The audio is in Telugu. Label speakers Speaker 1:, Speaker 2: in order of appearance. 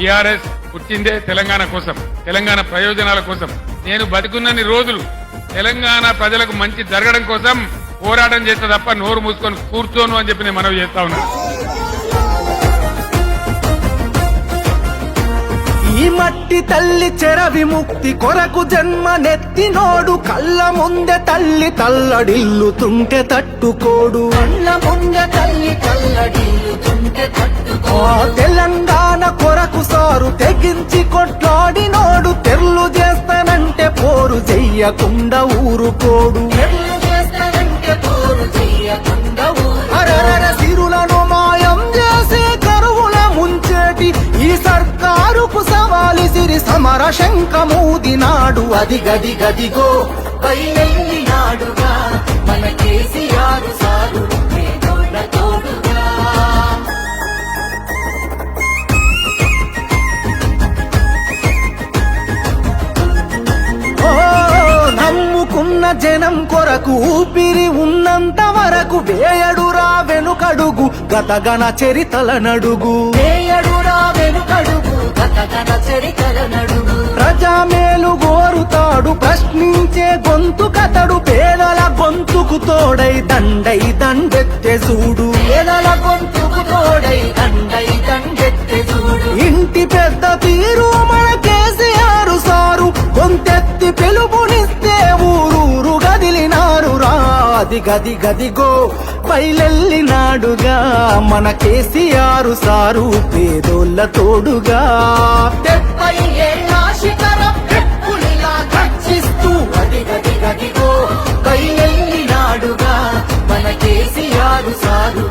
Speaker 1: బీఆర్ఎస్ పుట్టిందే తెలంగాణ కోసం తెలంగాణ ప్రయోజనాల కోసం. నేను బతికున్నన్ని రోజులు తెలంగాణ ప్రజలకు మంచి జరగడం కోసం పోరాటం చేస్తే తప్ప నోరు మూసుకొని కూర్చోను అని చెప్పి నేను మనవి చేస్తా ఉన్నాను
Speaker 2: ఈ మట్టి తల్లి చెర విముక్తి కొరకు జన్మ నెత్తినోడు కళ్ళ ముందె తల్లి తల్లడిల్లుతుంటే తట్టుకోడు.
Speaker 3: కళ్ళ ముందె తల్లి కల్లడిల్లుతుంటే తట్టుకో.
Speaker 2: ఆ తెలంగాణ చెయ్యకుండా ఊరుకోడు. సిరులను మాయం చేసే కరువుల ముంచేటి ఈ సర్కారుకు సవాలి సిరి సమర శంఖమూదినాడు అది
Speaker 3: గది గదిగో బయలెల్లి
Speaker 2: జనం కొరకు ఊపిరి ఉన్నంత వరకు వేయడురా వెనుకడుగు గతగణ చరితల నడుగు.
Speaker 3: వేయడురా వెనుకడుగు గతగన చరితల నడుగు.
Speaker 2: ప్రజామేలు గోరుతాడు ప్రశ్నించే గొంతు కతడు పేదల గొంతుకు తోడై దండై దండెత్తే చూడు.
Speaker 3: పేదల గొంతుకు తోడై దండై దండెత్తే చూడు.
Speaker 2: ఇంటి పెద్ద తీరు మన కేసీఆర్ సారు గొంతెత్తి పిలుపునిస్తే గది గది గదిగో బయలెల్లినాడుగా మన కేసీఆర్ సారు పేదోళ్ళ తోడుగా.
Speaker 3: డెబ్బై ఏళ్ళ శిఖరం గది గది గదిగో మన కేసీఆర్ సారు